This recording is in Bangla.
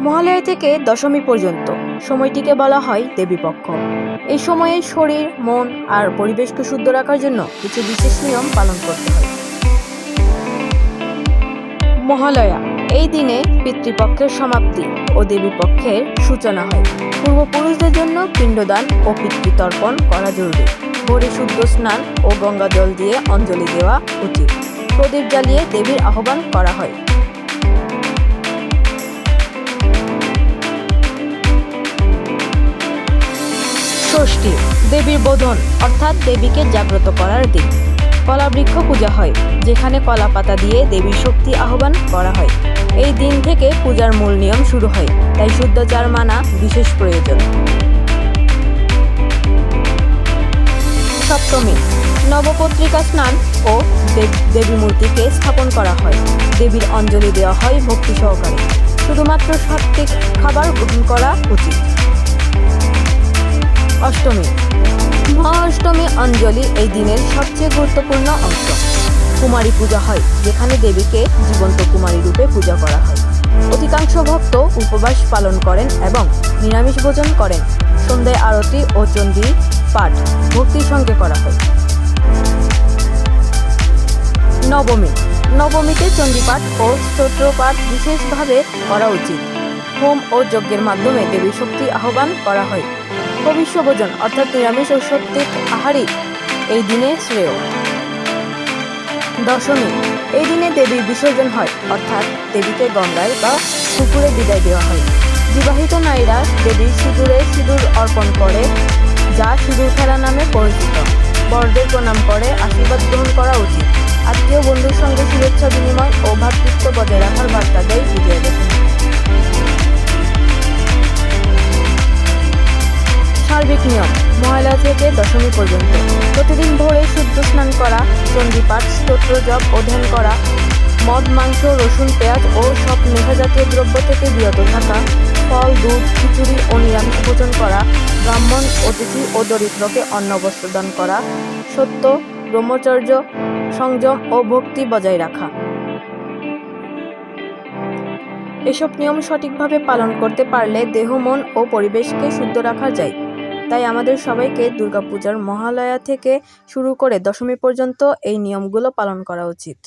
মহালয়া থেকে দশমী পর্যন্ত সময়টিকে বলা হয় দেবীপক্ষ। এই সময়ে শরীর, মন আর পরিবেশকে শুদ্ধ রাখার জন্য কিছু বিশেষ নিয়ম পালন করতে হয়। মহালয়া, এই দিনে পিতৃপক্ষের সমাপ্তি ও দেবীপক্ষের সূচনা হয়। পূর্বপুরুষদের জন্য পিণ্ডদান ও পিতৃতর্পণ করা জরুরি। ভোরে শুদ্ধ স্নান ও গঙ্গা জল দিয়ে অঞ্জলি দেওয়া উচিত। প্রদীপ জ্বালিয়ে দেবীর আহ্বান করা হয়। ষষ্ঠী দেবীর বোধন, অর্থাৎ দেবীকে জাগ্রত করার দিন। কলা বৃক্ষ পূজা হয়, যেখানে কলা পাতা দিয়ে দেবীর শক্তি আহ্বান করা হয়। এই দিন থেকে পূজার মূল নিয়ম শুরু হয়, তাই শুদ্ধচার মানা বিশেষ প্রয়োজন। সপ্তমী, নবপত্রিকা স্নান ও দেব- মূর্তিকে স্থাপন করা হয়। দেবীর অঞ্জলি দেওয়া হয় ভক্তি সহকারে। শুধুমাত্র সাত্বিক খাবার গ্রহণ করা উচিত। অষ্টমী। মহাঅষ্টমী অঞ্জলি এই দিনের সবচেয়ে গুরুত্বপূর্ণ অংশ। কুমারী পূজা হয়, যেখানে দেবীকে জীবন্ত কুমারী রূপে পূজা করা হয়। অধিকাংশ ভক্ত উপবাস পালন করেন এবং নিরামিষ ভোজন করেন। সন্ধ্যায় আরতি ও চণ্ডী পাঠ ভক্তির সঙ্গে করা হয়। নবমী। নবমীতে চণ্ডীপাঠ ও স্তোত্রপাঠ বিশেষভাবে করা উচিত। হোম ও যজ্ঞের মাধ্যমে দেবী শক্তি আহ্বান করা হয়। ভবিষ্য ভোজন অর্থাৎ নিরামিষ ও সত্যিক আহারই এই দিনে শ্রেয়। দশমী, এই দিনে দেবীর বিসর্জন হয়, অর্থাৎ দেবীকে গঙ্গায় বা পুকুরে বিদায় দেওয়া হয়। বিবাহিত নারীরা দেবীর সিঁদুরে সিঁদুর অর্পণ করে, যা সিঁদুর খেলা নামে পরিচিত। বড়দের প্রণাম করে, আশীর্বাদ গ্রহণ করা উচিত। আত্মীয় বন্ধুর সঙ্গে শুভেচ্ছা বিনিময় ও ভ্রাতৃত্ব বজায় রাখার বার্তা দেয় বিজয়া সার্বিক নিয়ম মহালয়া থেকে দশমী পর্যন্ত। প্রতিদিন ভোরে শুদ্ধ স্নান করা চণ্ডীপাঠ স্তোত্র জপ ও ধ্যান করা, মদ, মাংস, রসুন, পেঁয়াজ ও সব মেঘা জাতীয় দ্রব্য থেকে বিরত থাকা, ফল, দুধ, খিচুড়ি ও নিরামিষ ভোজন করা, ব্রাহ্মণ, অতিথি ও দরিদ্রকে অন্ন বস্ত্র দান করা, সত্য, ব্রহ্মচর্য, সংযম ও ভক্তি বজায় রাখা। এসব নিয়ম সঠিকভাবে পালন করতে পারলে দেহ, মন ও পরিবেশকে শুদ্ধ রাখা যায়। তাই আমাদের সবাইকে দুর্গাপূজার মহালয়া থেকে শুরু করে দশমী পর্যন্ত এই নিয়মগুলো পালন করা উচিত।